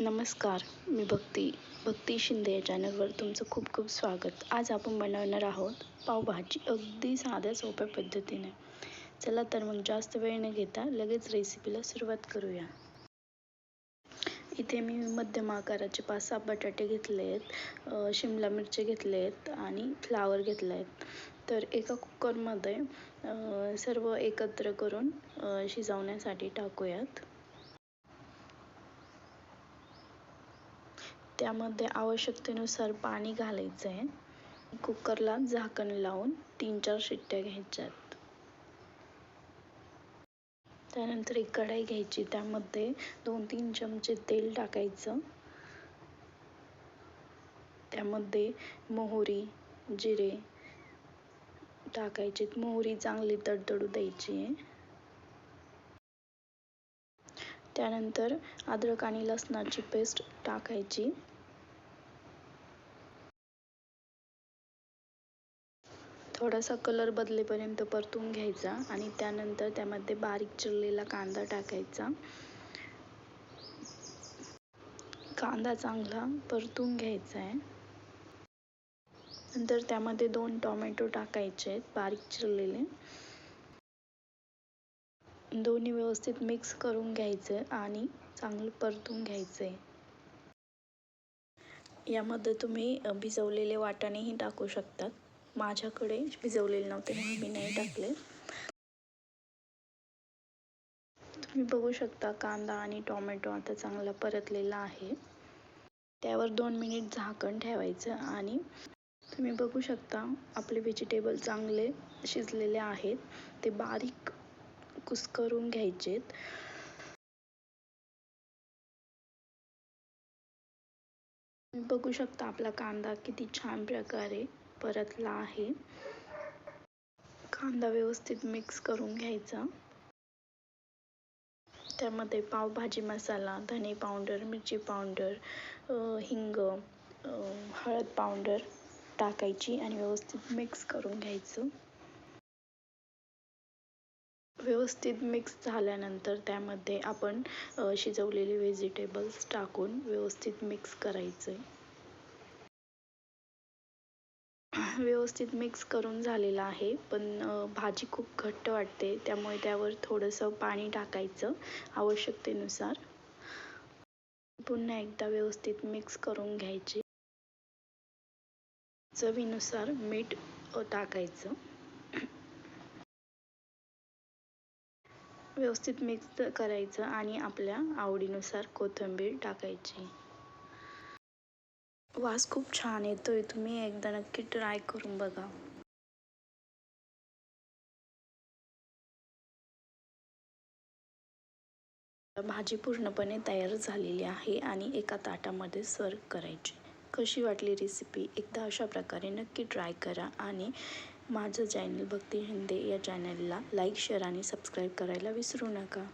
नमस्कार मी भक्ती भक्ती शिंदे या चॅनलवर तुमचं खूप खूप स्वागत. आज आपण बनवणार आहोत पावभाजी अगदी साध्या सोप्या पद्धतीने. चला तर मग जास्त वेळ न घेता लगेच रेसिपीला सुरुवात करूया. इथे मी मध्यम आकाराचे पाच सहा बटाटे घेतले आहेत शिमला मिरची घेतले आहेत आणि फ्लावर घेतले आहेत तर एका कुकरमध्ये सर्व एकत्र करून शिजवण्यासाठी टाकूयात. त्यामध्ये आवश्यकतेनुसार पाणी घालायचं आहे कुकरला झाकण लावून तीन चार शिट्ट्या घ्यायच्या त्यानंतर एक कढाई घ्यायची. त्यामध्ये दोन तीन चमचे तेल टाकायचं. त्यामध्ये मोहरी जिरे टाकायचे मोहरी चांगली तडतडू द्यायची आहे. त्यानंतर अद्रक आणि लसणाची पेस्ट टाकायची. थोडासा कलर बदलेपर्यंत परतून घ्यायचा आणि त्यानंतर त्यामध्ये बारीक चिरलेला कांदा टाकायचा. कांदा चांगला परतून घ्यायचा आहे. नंतर त्यामध्ये दोन टोमॅटो टाकायचे आहेत बारीक चिरलेले. दोन्ही व्यवस्थित मिक्स करून घ्यायचं आणि चांगलं परतून घ्यायचं आहे यामध्ये तुम्ही भिजवलेले वाटाणेही टाकू शकतात. माझ्याकडे भिजवलेले नव्हते म्हणून मी नाही टाकले. तुम्ही बघू शकता कांदा आणि टोमॅटो आता चांगला परतलेला आहे. त्यावर दोन मिनिट झाकण ठेवायचं आणि तुम्ही बघू शकता आपले व्हेजिटेबल चांगले शिजलेले आहेत. ते बारीक कुस्करून घ्यायचेत. बघू शकता आपला कांदा किती छान प्रकारे परतला आहे. कांदा व्यवस्थित मिक्स करून घ्यायचा. त्यामध्ये पावभाजी मसाला धने पावडर मिरची पावडर हिंग हळद पावडर टाकायची आणि व्यवस्थित मिक्स करून घ्यायचं. व्यवस्थित मिक्स झाल्यानंतर त्यामध्ये आपण शिजवलेले व्हेजिटेबल्स टाकून व्यवस्थित मिक्स करायचं व्यवस्थित मिक्स करून झालेलं आहे पण भाजी खूप घट्ट वाटते त्यामुळे त्यावर थोडंसं पाणी टाकायचं आवश्यकतेनुसार. पुन्हा एकदा व्यवस्थित मिक्स करून घ्यायचे. चवीनुसार मीठ टाकायचं. व्यवस्थित मिक्स करायचं आणि आपल्या आवडीनुसार कोथिंबीर टाकायची. वास खूप छान येतोय. तुम्ही एकदा नक्की ट्राय करून बघा. भाजी पूर्णपणे तयार झालेली आहे आणि एका ताटामध्ये सर्व करायची. कशी वाटली रेसिपी एकदा अशा प्रकारे नक्की ट्राय करा आणि माझं चॅनल भक्ती हिंदे या चॅनलला लाईक शेअर आणि सबस्क्राईब करायला विसरू नका.